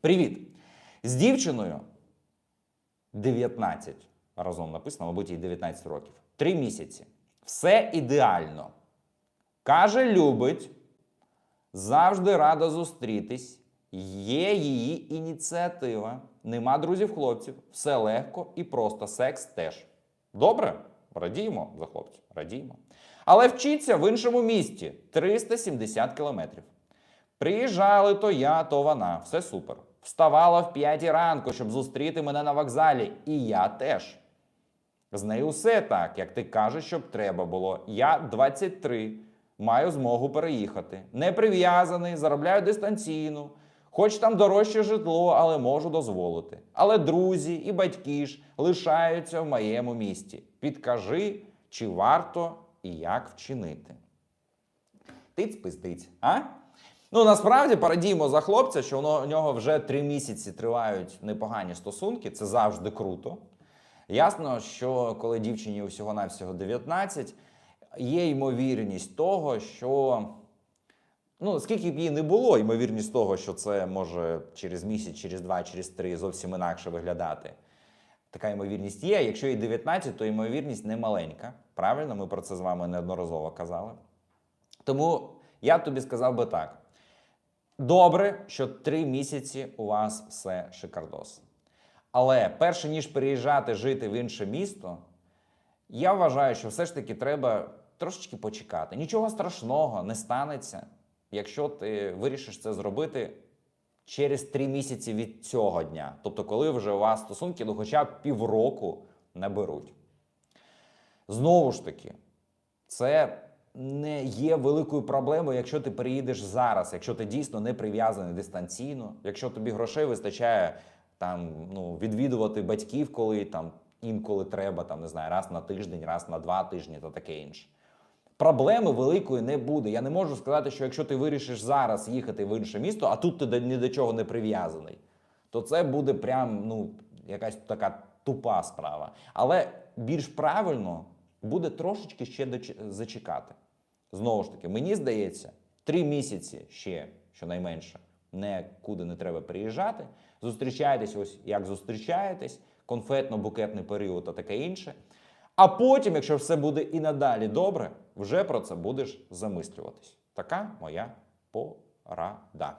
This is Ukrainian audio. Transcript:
Привіт! З дівчиною 19 разом написано, мабуть, їй 19 років. Три місяці. Все ідеально. Каже, любить, завжди рада зустрітись. Є її ініціатива. Нема друзів-хлопців. Все легко і просто. Секс теж. Добре? Радіємо за хлопців. Радіємо. Але вчиться в іншому місті 370 кілометрів. Приїжджали то я, то вона. Все супер. Вставала в п'ятій ранку, щоб зустріти мене на вокзалі. І я теж. З нею все так, як ти кажеш, щоб треба було. Я 23, маю змогу переїхати. Не прив'язаний, заробляю дистанційно. Хоч там дорожче житло, але можу дозволити. Але друзі і батьки ж лишаються в моєму місті. Підкажи, чи варто і як вчинити. Тиць пиздиць, а? Ну насправді порадіємо за хлопця, що у нього вже три місяці тривають непогані стосунки. Це завжди круто. Ясно, що коли дівчині всього-навсього 19, є ймовірність того, що. Ну, скільки б їй не було, ймовірність того, що це може через місяць, через два, через три зовсім інакше виглядати. Така ймовірність є. Якщо їй 19, то ймовірність не маленька. Правильно, ми про це з вами неодноразово казали. Тому я тобі сказав би так: добре, що три місяці у вас все шикардос. Але перше ніж переїжджати жити в інше місто, я вважаю, що все ж таки треба трошечки почекати. Нічого страшного не станеться, якщо ти вирішиш це зробити через три місяці від цього дня. Тобто, коли вже у вас стосунки ну, хоча б півроку наберуть. Знову ж таки, це не є великою проблемою, якщо ти переїдеш зараз, якщо ти дійсно не прив'язаний дистанційно, якщо тобі грошей вистачає там, ну, відвідувати батьків, коли там інколи треба, там, не знаю, раз на тиждень, раз на два тижні та таке інше. Проблеми великої не буде. Я не можу сказати, що якщо ти вирішиш зараз їхати в інше місто, а тут ти ні до чого не прив'язаний, то це буде прям ну, якась така тупа справа. Але більш правильно буде трошечки ще зачекати. Знову ж таки, мені здається, три місяці ще, щонайменше, нікуди не треба приїжджати. Зустрічаєтесь, ось як зустрічаєтесь, конфетно-букетний період та таке інше. А потім, якщо все буде і надалі добре, вже про це будеш замислюватись. Така моя порада.